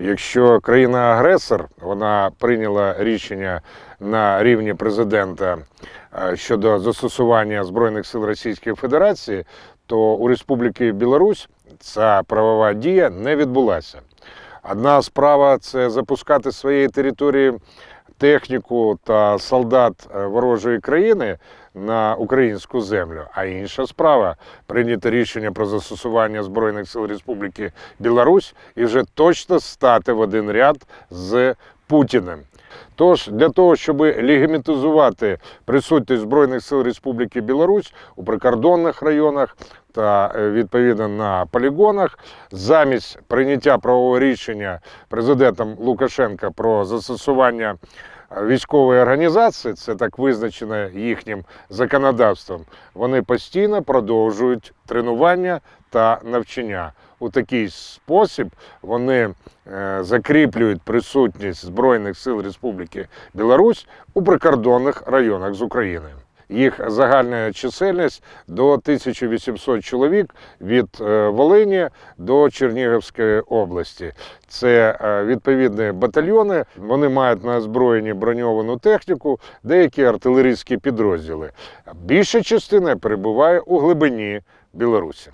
Якщо країна-агресор вона прийняла рішення на рівні президента е, щодо застосування збройних сил Російської Федерації, то у Республіки Білорусь ця правова дія не відбулася. Одна справа це запускати своєї території техніку та солдат е, ворожої країни на українську землю. А інша справа прийняти рішення про застосування збройних сил Республіки Білорусь і вже точно стати в один ряд з Путіним. Тож для того, щоб легімітизувати присутність Збройних сил Республіки Білорусь у прикордонних районах та е, відповідно на полігонах, замість прийняття правового рішення президентом Лукашенка про застосування військової організації, це так визначено їхнім законодавством, вони постійно продовжують тренування та навчання. У такий спосіб вони е, закріплюють присутність Збройних сил Республіки Білорусь у прикордонних районах з Україною. Їх загальна чисельність до 1800 чоловік від е, Волині до Чернігівської області. Це е, відповідні батальйони. Вони мають на озброєнні броньовану техніку, деякі артилерійські підрозділи. Більша частина перебуває у глибині Білорусі.